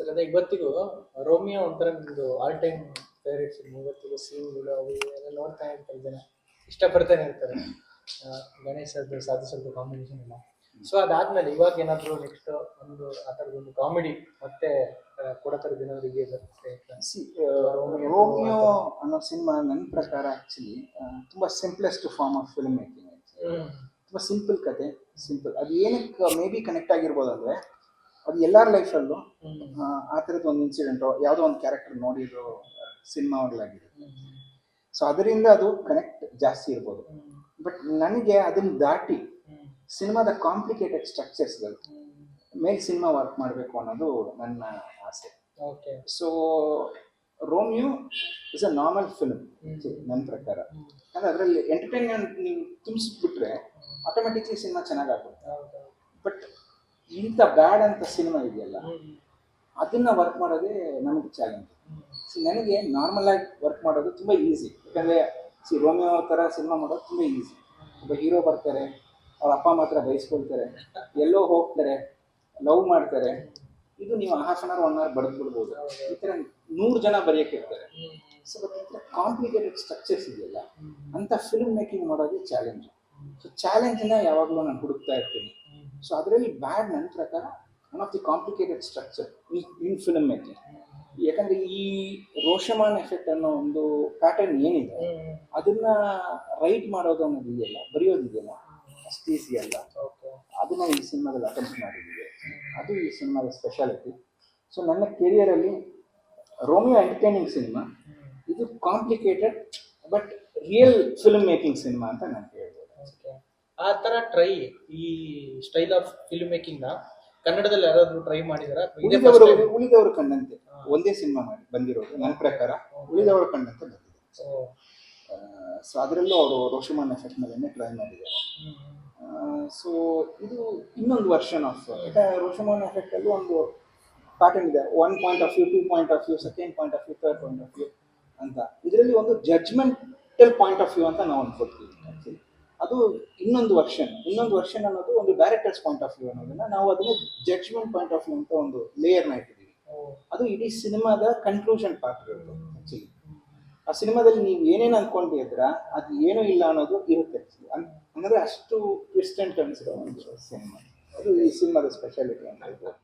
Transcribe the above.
Sir ಅದೇ ಇವತ್ತಿಗೂ Romeo ಒಂಥರ ನಿಮ್ದು ಆಲ್ ಟೈಮ್ ಫೇವ್ರೇಟ್ ಫಿಲ್ಮ್ ಇವತ್ತಿಗೂ ಸೀನ್ಗಳು ಅವು ಎಲ್ಲ ನೋಡ್ತಾ ಇರ್ತಾರೆ ಜನ. ಇಷ್ಟಪಡ್ತಾನೆ ಇರ್ತಾರೆ. ಗಣೇಶ್ ಅದು ಸಾಧು ಸ್ವಲ್ಪ ಕಾಂಬಿನೇಷನ್ ಎಲ್ಲ. ಸೊ ಅದಾದ್ಮೇಲೆ ಇವಾಗ ಏನಾದ್ರು ನೆಕ್ಸ್ಟ್ ಒಂದು ಆ ಥರದೊಂದು ಕಾಮಿಡಿ ಮತ್ತೆ ಆ, ಕೊಡತರ ದಿನವರಿಗೆ ಬರುತ್ತೆ ಸಿ ರೋಮಿಯೋ ಅನ್ನೋ ಸಿನಿಮಾ ನನ್ನ ಪ್ರಕಾರ ಆ್ಯಕ್ಚುಲಿ ತುಂಬ simplest form of film making ತುಂಬಾ ತುಂಬ ಸಿಂಪಲ್ ಕತೆ ಸಿಂಪಲ್ ಅದು ಏನಕ್ಕೆ ಮೇ ಬಿ ಕನೆಕ್ಟ್ ಆಗಿರ್ಬೋದು ಅಂದರೆ ಅದು ಎಲ್ಲರ ಲೈಫಲ್ಲೂ ಆ ಥರದ ಒಂದು ಇನ್ಸಿಡೆಂಟು ಯಾವುದೋ ಒಂದು ಕ್ಯಾರೆಕ್ಟರ್ ನೋಡಿರೋ ಸಿನಿಮಾ ಸೊ ಅದರಿಂದ ಅದು ಕನೆಕ್ಟ್ ಜಾಸ್ತಿ ಇರ್ಬೋದು. ಬಟ್ ನನಗೆ ಅದನ್ನ ದಾಟಿ ಸಿನಿಮಾದ ಕಾಂಪ್ಲಿಕೇಟೆಡ್ ಸ್ಟ್ರಕ್ಚರ್ಸ್ಗಳು ಗಳು ಮೇಲೆ ಸಿನಿಮಾ ವರ್ಕ್ ಮಾಡಬೇಕು ಅನ್ನೋದು ನನ್ನ ಆಸೆ. Okay. So Romeo is a normal film. ನನ್ನ ಪ್ರಕಾರ. ಅಂದ್ರೆ ಅದರಲ್ಲಿ ಎಂಟರ್ಟೈನ್ಮೆಂಟ್ ನೀವು ತುಂಬಿಸ್ಬಿಟ್ರೆ ಆಟೋಮೆಟಿಕ್ಲಿ ಸಿನಿಮಾ ಚೆನ್ನಾಗಾಗುತ್ತೆ. ಇಂಥ ಬ್ಯಾಡ್ ಅಂತ ಸಿನಿಮಾ ಇದೆಯಲ್ಲ ಅದನ್ನ ವರ್ಕ್ ಮಾಡೋದೇ ನಮಗೆ ಚಾಲೆಂಜ್ ಸೊ ನನಗೆ ನಾರ್ಮಲ್ ಆಗಿ ವರ್ಕ್ ಮಾಡೋದು ತುಂಬ ಈಸಿ ಯಾಕಂದರೆ ಸಿ ರೋಮಿಯೋ ಥರ ಸಿನಿಮಾ ಮಾಡೋದು ತುಂಬ ಈಸಿ ಒಬ್ಬ ಹೀರೋ ಬರ್ತಾರೆ ಅವ್ರ ಅಪ್ಪ ಅಮ್ಮ ಹತ್ರ ಬಯಸ್ಕೊಳ್ತಾರೆ ಎಲ್ಲೋ ಹೋಗ್ತಾರೆ ಲವ್ ಮಾಡ್ತಾರೆ. ಇದು ನೀವು half an hour one hour ಬರೆದು ಬಿಡ್ಬೋದು. ಈ ಥರ ನೂರು ಜನ ಬರೆಯೋಕ್ಕಿರ್ತಾರೆ ಇರ್ತಾರೆ. ಸೊ ಬಟ್ ಈ ಥರ ಕಾಂಪ್ಲಿಕೇಟೆಡ್ ಸ್ಟ್ರಕ್ಚರ್ಸ್ ಇದೆಯಲ್ಲ ಅಂಥ ಫಿಲ್ಮ್ ಮೇಕಿಂಗ್ ಮಾಡೋದು ಚಾಲೆಂಜ್ ಸೊ ಚಾಲೆಂಜ್ನ ಯಾವಾಗಲೂ ನಾನು ಹುಡುಕ್ತಾ ಇರ್ತೀನಿ. ಸೊ ಅದರಲ್ಲಿ ಬ್ಯಾಡ್ ನನ್ನ ಪ್ರಕಾರ one of the complicated structure in film making ಯಾಕಂದ್ರೆ ಈ ರೋಷಮಾನ್ ಎಫೆಕ್ಟ್ ಅನ್ನೋ ಒಂದು ಪ್ಯಾಟರ್ನ್ ಏನಿದೆ ಅದನ್ನ ರೈಟ್ ಮಾಡೋದು ಅನ್ನೋದು ಇದೆಯಲ್ಲ ಬರೆಯೋದಿದೆಯಲ್ಲ ಅಷ್ಟು ಈಸಿ ಅಲ್ಲ. ಓಕೆ ಅದನ್ನ ಈ ಸಿನಿಮಾದಲ್ಲಿ ಅಟೆಂಪ್ಟ್ ಮಾಡಿದ್ದೀವಿ. ಅದು ಈ ಸಿನಿಮಾದ ಸ್ಪೆಷಾಲಿಟಿ ಸೊ ನನ್ನ ಕೆರಿಯರಲ್ಲಿ ರೋಮಿಯೋ ಎಂಟರ್ಟೈನಿಂಗ್ ಸಿನಿಮಾ ಇದು complicated but real film making cinema ಅಂತ ನಾನು ಆ ತರ ಟ್ರೈ ಈ ಸ್ಟೈಲ್ ಆಫ್ ಫಿಲ್ಮ್ ಮೇಕಿಂಗ್ನ ಕನ್ನಡದಲ್ಲಿ ಯಾರಾದ್ರೂ ಟ್ರೈ ಮಾಡಿದಾರ? ಉಳಿದವರು ಉಳಿದವರು ಕಂಡಂತೆ ಒಂದೇ ಸಿನಿಮಾ ಮಾಡಿ ಬಂದಿರೋದು ನನ್ನ ಪ್ರಕಾರ. ಉಳಿದವರು ಕಂಡಂತೆ ಬಂದಿದೆ. ಸೊ ಅದರಲ್ಲೂ ಅವರು ರೋಷಮಾನ್ ಎಫೆಕ್ಟ್ ಮೇಲೆ ಟ್ರೈ ಮಾಡಿದ್ದಾರೆ ಸೊ ಇದು ಇನ್ನೊಂದು ವರ್ಷನ್ ಆಫ್ ಯಾಕಂದ್ರೆ ರೋಷಮಾನ್ ಎಫೆಕ್ಟ್ ಅಲ್ಲಿ ಒಂದು ಪ್ಯಾಟರ್ನ್ ಇದೆ one point of view two point of view second point of view third point of view ಅಂತ. ಇದರಲ್ಲಿ ಒಂದು ಜಡ್ಜ್ಮೆಂಟಲ್ ಪಾಯಿಂಟ್ ಆಫ್ ವ್ಯೂ ಅಂತ ನಾವು ಅನ್ಕೊಳ್ತೀವಿ ಆಕ್ಚುಲಿ ಅದು ಇನ್ನೊಂದು ವರ್ಷನ್ ಇನ್ನೊಂದು ವರ್ಷನ್ ಅನ್ನೋದು ಒಂದು ಡೈರೆಕ್ಟರ್ಸ್ ಪಾಯಿಂಟ್ ಆಫ್ ವ್ಯೂ ಅನ್ನೋದನ್ನ ನಾವು ಅದನ್ನ ಜಡ್ಜ್ಮೆಂಟ್ ಪಾಯಿಂಟ್ ಆಫ್ ವ್ಯೂ ಅಂತ ಒಂದು ಲೇಯರ್ನ ಇಟ್ಟಿದ್ದೀವಿ. ಅದು ಇಡೀ ಸಿನಿಮಾದ ಕನ್ಕ್ಲೂಷನ್ ಪಾರ್ಟ್ ಇರೋದು ಆಕ್ಚುಲಿ ಆ ಸಿನಿಮಾದಲ್ಲಿ ನೀವು ಏನೇನು ಅನ್ಕೊಂಡಿದ್ರ ಅದು ಏನೂ ಇಲ್ಲ ಅನ್ನೋದು ಇರುತ್ತೆ. ಅಂದ್ರೆ ಅಷ್ಟು ಟ್ವಿಸ್ಟ್ ಅಂಡ್ ಟರ್ನ್ಸ್ ಇರೋ ಒಂದು ಸಿನಿಮಾ. ಅದು ಈ ಸಿನಿಮಾದ ಸ್ಪೆಷಾಲಿಟಿ ಅಂತ ಹೇಳ್ಬೋದು.